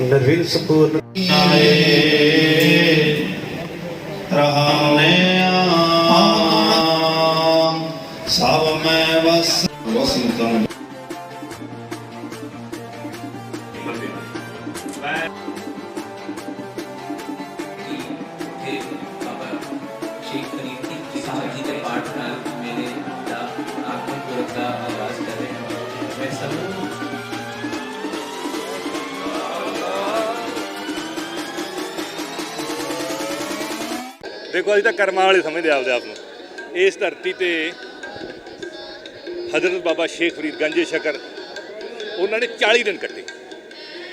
ਨਰਵਿਲ ਸੰਪੂਰਨ ਰਹਾਨੇ ਸਭ ਮੈਂ ਵਸ ਵਸੰਤੰ ਫਿਰ ਬਾਬਾ ਸ਼ੇਖ ਫਰੀਦ ਦੀ ਸਾਹਿਬ ਜੀ ਦੇ ਦੇਖੋ, ਅਸੀਂ ਤਾਂ ਕਰਮਾਂ ਵਾਲੇ ਸਮਝਦੇ ਆਪਦੇ ਆਪ ਨੂੰ। ਇਸ ਧਰਤੀ ਤੇ ਹਜ਼ਰਤ ਬਾਬਾ ਸ਼ੇਖ ਫਰੀਦ ਗੰਜੇ ਸ਼ਕਰ, ਉਹਨਾਂ ਨੇ 40 ਦਿਨ ਕੱਟੇ,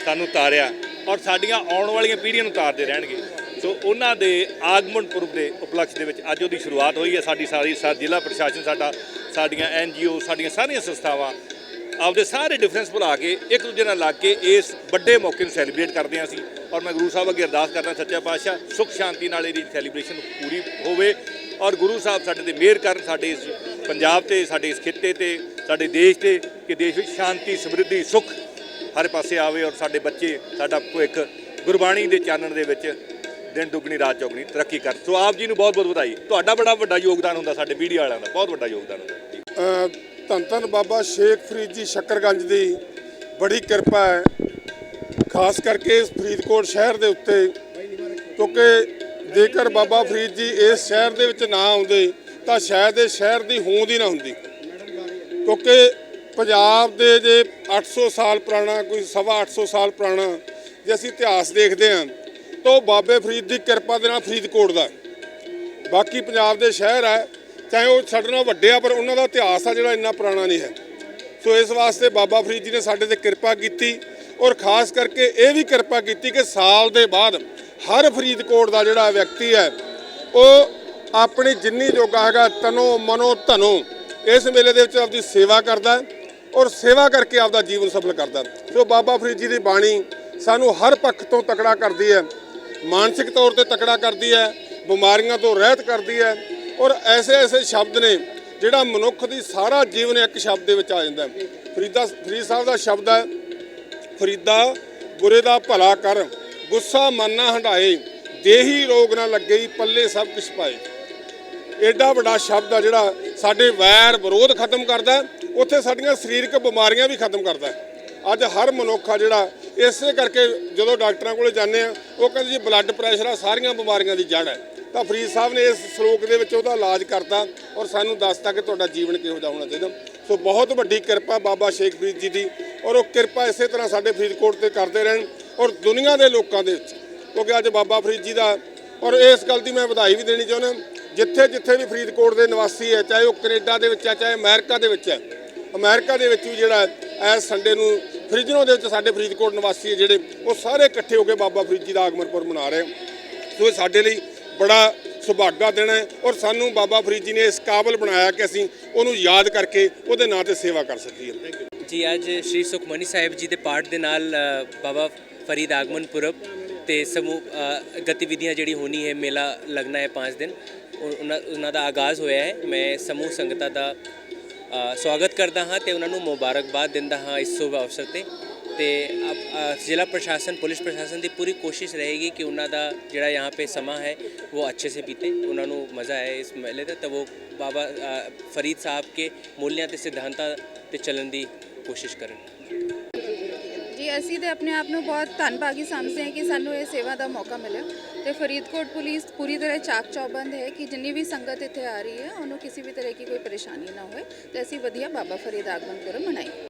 ਸਾਨੂੰ ਤਾਰਿਆ ਔਰ ਸਾਡੀਆਂ ਆਉਣ ਵਾਲੀਆਂ ਪੀੜ੍ਹੀਆਂ ਨੂੰ ਤਾਰਦੇ ਰਹਿਣਗੇ। ਸੋ ਉਹਨਾਂ ਦੇ ਆਗਮਨ ਪੁਰਬ ਦੇ ਉਪਲਕਸ਼ ਦੇ ਵਿੱਚ ਅੱਜ ਉਹਦੀ ਸ਼ੁਰੂਆਤ ਹੋਈ ਹੈ। ਸਾਡੀ ਸਾਰੀ ਸਾ ਜ਼ਿਲ੍ਹਾ ਪ੍ਰਸ਼ਾਸਨ, ਸਾਡਾ, ਸਾਡੀਆਂ ਐਨ ਜੀਓ ਸਾਡੀਆਂ ਸਾਰੀਆਂ ਸੰਸਥਾਵਾਂ ਆਪਦੇ ਸਾਰੇ ਡਿਫਰੈਂਸ ਭੁਲਾ ਕੇ ਇੱਕ ਦੂਜੇ ਨਾਲ ਲੱਗ ਕੇ ਇਸ ਵੱਡੇ ਮੌਕੇ ਨੂੰ ਸੈਲੀਬ੍ਰੇਟ ਕਰਦੇ ਹਾਂ ਅਸੀਂ। ਔਰ ਮੈਂ ਗੁਰੂ ਸਾਹਿਬ ਅੱਗੇ ਅਰਦਾਸ ਕਰਦਾ ਸੱਚਾ ਪਾਤਸ਼ਾਹ, ਸੁਖ ਸ਼ਾਂਤੀ ਨਾਲ ਇਹਦੀ ਸੈਲੀਬ੍ਰੇਸ਼ਨ ਪੂਰੀ ਹੋਵੇ। ਔਰ ਗੁਰੂ ਸਾਹਿਬ ਸਾਡੇ ਤੇ ਮਿਹਰ ਕਰਨ, ਸਾਡੇ ਇਸ ਪੰਜਾਬ ਤੇ, ਸਾਡੇ ਇਸ ਖਿੱਤੇ ਤੇ, ਸਾਡੇ ਦੇਸ਼ ਤੇ, ਕਿ ਦੇਸ਼ ਵਿੱਚ ਸ਼ਾਂਤੀ, ਸਮਰਿੱਧੀ, ਸੁਖ ਹਰ ਪਾਸੇ ਆਵੇ। ਔਰ ਸਾਡੇ ਬੱਚੇ, ਸਾਡਾ ਭਵਿੱਖ ਗੁਰਬਾਣੀ ਦੇ ਚਾਨਣ ਦੇ ਵਿੱਚ ਦਿਨ ਦੁੱਗਣੀ, ਰਾਤ ਚੌਗਣੀ ਤਰੱਕੀ ਕਰ। ਸੋ ਆਪ ਜੀ ਨੂੰ ਬਹੁਤ ਬਹੁਤ ਵਧਾਈ। ਤੁਹਾਡਾ ਬੜਾ ਵੱਡਾ ਯੋਗਦਾਨ ਹੁੰਦਾ ਸਾਡੇ ਮੀਡੀਆ ਵਾਲਿਆਂ ਦਾ। ਬਹੁਤ ਵੱਡਾ ਯੋਗਦਾਨ ਹੁੰਦਾ। ਧੰਨ ਧੰਨ ਬਾਬਾ ਸ਼ੇਖ ਫਰੀਦ ਜੀ ਸ਼ੱਕਰਗੰਜ ਦੀ ਬੜੀ ਕਿਰਪਾ ਹੈ। ਖਾਸ ਕਰਕੇ ਇਸ ਫਰੀਦਕੋਟ ਸ਼ਹਿਰ ਦੇ ਉੱਤੇ, ਕਿਉਂਕਿ ਜੇਕਰ ਬਾਬਾ ਫਰੀਦ ਜੀ ਇਸ ਸ਼ਹਿਰ ਦੇ ਵਿੱਚ ਨਾ ਆਉਂਦੇ, ਤਾਂ ਸ਼ਾਇਦ ਇਹ ਸ਼ਹਿਰ ਦੀ ਹੋਂਦ ਹੀ ਨਾ ਹੁੰਦੀ। ਕਿਉਂਕਿ ਪੰਜਾਬ ਦੇ ਜੇ 800 ਸਾਲ ਪੁਰਾਣਾ, ਕੋਈ ਸਵਾ 800 ਸਾਲ ਪੁਰਾਣਾ ਜੇ ਅਸੀਂ ਇਤਿਹਾਸ ਦੇਖਦੇ ਹਾਂ, ਤਾਂ ਉਹ ਬਾਬੇ ਫਰੀਦ ਦੀ ਕਿਰਪਾ ਦੇ ਨਾਲ ਫਰੀਦਕੋਟ ਦਾ ਬਾਕੀ ਪੰਜਾਬ ਦੇ ਸ਼ਹਿਰ ਹੈ ਚਾਹੇ ਉਹ ਸਾਡੇ ਨਾਲ ਵੱਡੇ ਆ, ਪਰ ਉਹਨਾਂ ਦਾ ਇਤਿਹਾਸ ਆ ਜਿਹੜਾ ਇੰਨਾ ਪੁਰਾਣਾ ਨਹੀਂ ਹੈ। ਸੋ ਇਸ ਵਾਸਤੇ ਬਾਬਾ ਫਰੀਦ ਜੀ ਨੇ ਸਾਡੇ ਤੇ ਕਿਰਪਾ ਕੀਤੀ ਔਰ ਖਾਸ ਕਰਕੇ ਇਹ ਵੀ ਕਿਰਪਾ ਕੀਤੀ ਕਿ ਸਾਲ ਦੇ ਬਾਅਦ ਹਰ ਫਰੀਦਕੋਟ ਦਾ ਜਿਹੜਾ ਵਿਅਕਤੀ ਹੈ, ਉਹ ਆਪਣੀ ਜਿੰਨੀ ਜੋਗਾ ਹੈਗਾ, ਤਨੋ ਮਨੋ ਧਨੋ ਇਸ ਮੇਲੇ ਦੇ ਵਿੱਚ ਆਪਦੀ ਸੇਵਾ ਕਰਦਾ ਔਰ ਸੇਵਾ ਕਰਕੇ ਆਪਦਾ ਜੀਵਨ ਸਫਲ ਕਰਦਾ ਸੋ ਬਾਬਾ ਫਰੀਦ ਜੀ ਦੀ ਬਾਣੀ ਸਾਨੂੰ ਹਰ ਪੱਖ ਤੋਂ ਤਕੜਾ ਕਰਦੀ ਹੈ, ਮਾਨਸਿਕ ਤੌਰ ਤੇ ਤਕੜਾ ਕਰਦੀ ਹੈ, ਬਿਮਾਰੀਆਂ ਤੋਂ ਰਹਿਤ ਕਰਦੀ ਹੈ ਔਰ ਐਸੇ ਐਸੇ ਸ਼ਬਦ ਨੇ ਜਿਹੜਾ ਮਨੁੱਖ ਦੀ ਸਾਰਾ ਜੀਵਨ ਇੱਕ ਸ਼ਬਦ ਦੇ ਵਿੱਚ ਆ ਜਾਂਦਾ ਹੈ। ਫਰੀਦਾ ਫਰੀਦ ਸਾਹਿਬ ਦਾ ਸ਼ਬਦ ਹੈ, ਫਰੀਦਾ ਬੁਰੇ ਦਾ ਭਲਾ ਕਰ, ਗੁੱਸਾ ਮਨ ਨਾ ਹੰਡਾਏ ਦੇਹੀ ਰੋਗ ਨਾ ਲੱਗੇ, ਪੱਲੇ ਸਭ ਕੁਛ ਪਾਏ। ਐਡਾ ਵੱਡਾ ਸ਼ਬਦ ਆ ਜਿਹੜਾ ਸਾਡੇ ਵੈਰ ਵਿਰੋਧ ਖਤਮ ਕਰਦਾ ਉੱਥੇ ਸਾਡੀਆਂ ਸਰੀਰਕ ਬਿਮਾਰੀਆਂ ਵੀ ਖਤਮ ਕਰਦਾ ਅੱਜ ਹਰ ਮਨੁੱਖ ਆ ਜਿਹੜਾ ਇਸੇ ਕਰਕੇ ਜਦੋਂ ਡਾਕਟਰਾਂ ਕੋਲੇ ਜਾਂਦੇ ਆ, ਉਹ ਕਹਿੰਦੇ ਜੀ ਬਲੱਡ ਪ੍ਰੈਸ਼ਰ ਆ, ਸਾਰੀਆਂ ਬਿਮਾਰੀਆਂ ਦੀ ਜੜ ਹੈ। ਤਾਂ ਫਰੀਦ ਸਾਹਿਬ ਨੇ ਇਸ ਸ਼ਲੋਕ ਦੇ ਵਿੱਚ ਉਹਦਾ ਇਲਾਜ ਕਰਤਾ ਔਰ ਸਾਨੂੰ ਦੱਸਤਾ ਕਿ ਤੁਹਾਡਾ ਜੀਵਨ ਕਿਹੋ ਜਿਹਾ ਹੋਣਾ ਚਾਹੀਦਾ। ਸੋ ਬਹੁਤ ਵੱਡੀ ਕਿਰਪਾ ਬਾਬਾ ਸ਼ੇਖ ਫਰੀਦ ਜੀ ਦੀ ਔਰ ਉਹ ਕਿਰਪਾ ਇਸੇ ਤਰ੍ਹਾਂ ਸਾਡੇ ਫਰੀਦਕੋਟ ਤੇ ਕਰਦੇ ਰਹਿਣ ਔਰ ਦੁਨੀਆ ਦੇ ਲੋਕਾਂ ਦੇ ਵਿੱਚ। ਕਿਉਂਕਿ ਅੱਜ ਬਾਬਾ ਫਰੀਦ ਜੀ ਦਾ ਔਰ ਇਸ ਗੱਲ ਦੀ ਮੈਂ ਵਧਾਈ ਵੀ ਦੇਣੀ ਚਾਹੁੰਦਾ। ਜਿੱਥੇ ਜਿੱਥੇ ਵੀ ਫਰੀਦਕੋਟ ਦੇ ਨਿਵਾਸੀ ਹੈ, ਚਾਹੇ ਉਹ ਕੈਨੇਡਾ ਦੇ ਵਿੱਚ ਹੈ, ਚਾਹੇ ਅਮਰੀਕਾ ਦੇ ਵਿੱਚ ਹੈ, ਅਮਰੀਕਾ ਦੇ ਵਿੱਚ ਵੀ ਜਿਹੜਾ ਇਸ ਸੰਡੇ ਨੂੰ ਫਰੀਜਨੋ ਦੇ ਵਿੱਚ ਸਾਡੇ ਫਰੀਦਕੋਟ ਨਿਵਾਸੀ ਹੈ ਜਿਹੜੇ ਉਹ ਸਾਰੇ ਇਕੱਠੇ ਹੋ ਕੇ ਬਾਬਾ ਫਰੀਦ ਜੀ ਦਾ ਆਗਮਨਪੁਰ ਮਨਾ ਰਹੇ ਸੋ ਇਹ ਸਾਡੇ ਲਈ ਬੜਾ ਸੁਭਾਗਾ ਦਿਨ ਹੈ ਔਰ ਸਾਨੂੰ ਬਾਬਾ ਫਰੀਦ ਜੀ ਨੇ ਇਸ ਕਾਬਲ ਬਣਾਇਆ ਕਿ ਅਸੀਂ ਉਹਨੂੰ ਯਾਦ ਕਰਕੇ ਉਹਦੇ ਨਾਂ ਤੇ ਸੇਵਾ ਕਰ ਸਕੀਏ। ਜੀ, ਅੱਜ ਸ਼੍ਰੀ ਸੁਖਮਨੀ ਸਾਹਿਬ ਜੀ ਦੇ ਪਾਠ ਦੇ ਨਾਲ ਬਾਬਾ ਫਰੀਦ ਆਗਮਨ ਪੁਰਬ ਤੇ ਸਮੂਹ ਗਤੀਵਿਧੀਆਂ ਜਿਹੜੀ ਹੋਣੀ ਹੈ, ਮੇਲਾ ਲੱਗਣਾ ਹੈ 5 ਦਿਨ ਉਹਨਾਂ ਉਹਨਾਂ ਦਾ ਆਗਾਜ਼ ਹੋਇਆ ਹੈ। ਮੈਂ ਸਮੂਹ ਸੰਗਤਾਂ ਦਾ ਸਵਾਗਤ ਕਰਦਾ ਹਾਂ ਤੇ ਉਹਨਾਂ ਨੂੰ ਮੁਬਾਰਕਬਾਦ ਦਿੰਦਾ ਹਾਂ ਇਸ ਸ਼ੁਭ ਅਵਸਰ ਤੇ। ਤੇ ਅਪ- ਅ, ਜ਼ਿਲ੍ਹਾ ਪ੍ਰਸ਼ਾਸਨ ਪੁਲਿਸ ਪ੍ਰਸ਼ਾਸਨ ਦੀ ਪੂਰੀ ਕੋਸ਼ਿਸ਼ ਰਹੇਗੀ ਕਿ ਉਹਨਾਂ ਦਾ ਜਿਹੜਾ यहाँ पे ਸਮਾਂ ਹੈ ਉਹ ਅੱਛੇ ਸੇ ਬੀਤੇ ਉਹਨਾਂ ਨੂੰ ਮਜ਼ਾ ਆਏ ਇਸ ਮੇਲੇ ਦਾ ਤਾਂ ਉਹ ਬਾਬਾ ਅ, ਫਰੀਦ ਸਾਹਿਬ ਕੇ ਮੂਲਿਆਂ ਤੇ ਸਿਧਾਂਤਾਂ ਤੇ ਚੱਲਣ ਦੀ ਕੋਸ਼ਿਸ਼ ਕਰਨ ਜੀ ਅਸੀਂ ਤੇ ਆਪਣੇ ਆਪ ਨੂੰ ਬਹੁਤ ਧੰਨਭਾਗੀ ਸਮਝਦੇ ਹਾਂ ਕਿ ਸਾਨੂੰ ਇਹ ਸੇਵਾ ਦਾ ਮੌਕਾ ਮਿਲਿਆ ਤੇ ਫਰੀਦਕੋਟ ਪੁਲਿਸ ਪੂਰੀ ਤਰ੍ਹਾਂ ਚਾਕ ਚੌਬੰਦ ਹੈ ਕਿ ਜਿੰਨੀ ਵੀ ਸੰਗਤ ਇੱਥੇ ਆ ਰਹੀ ਹੈ ਉਹਨੂੰ ਕਿਸੇ ਵੀ ਤਰ੍ਹਾਂ ਦੀ ਕੋਈ ਪਰੇਸ਼ਾਨੀ ਨਾ ਹੋਵੇ ਤੇ ਅਸੀਂ ਵਧੀਆ ਬਾਬਾ ਫਰੀਦ ਆਗਮਨ ਪੁਰਬ ਮਨਾਈਏ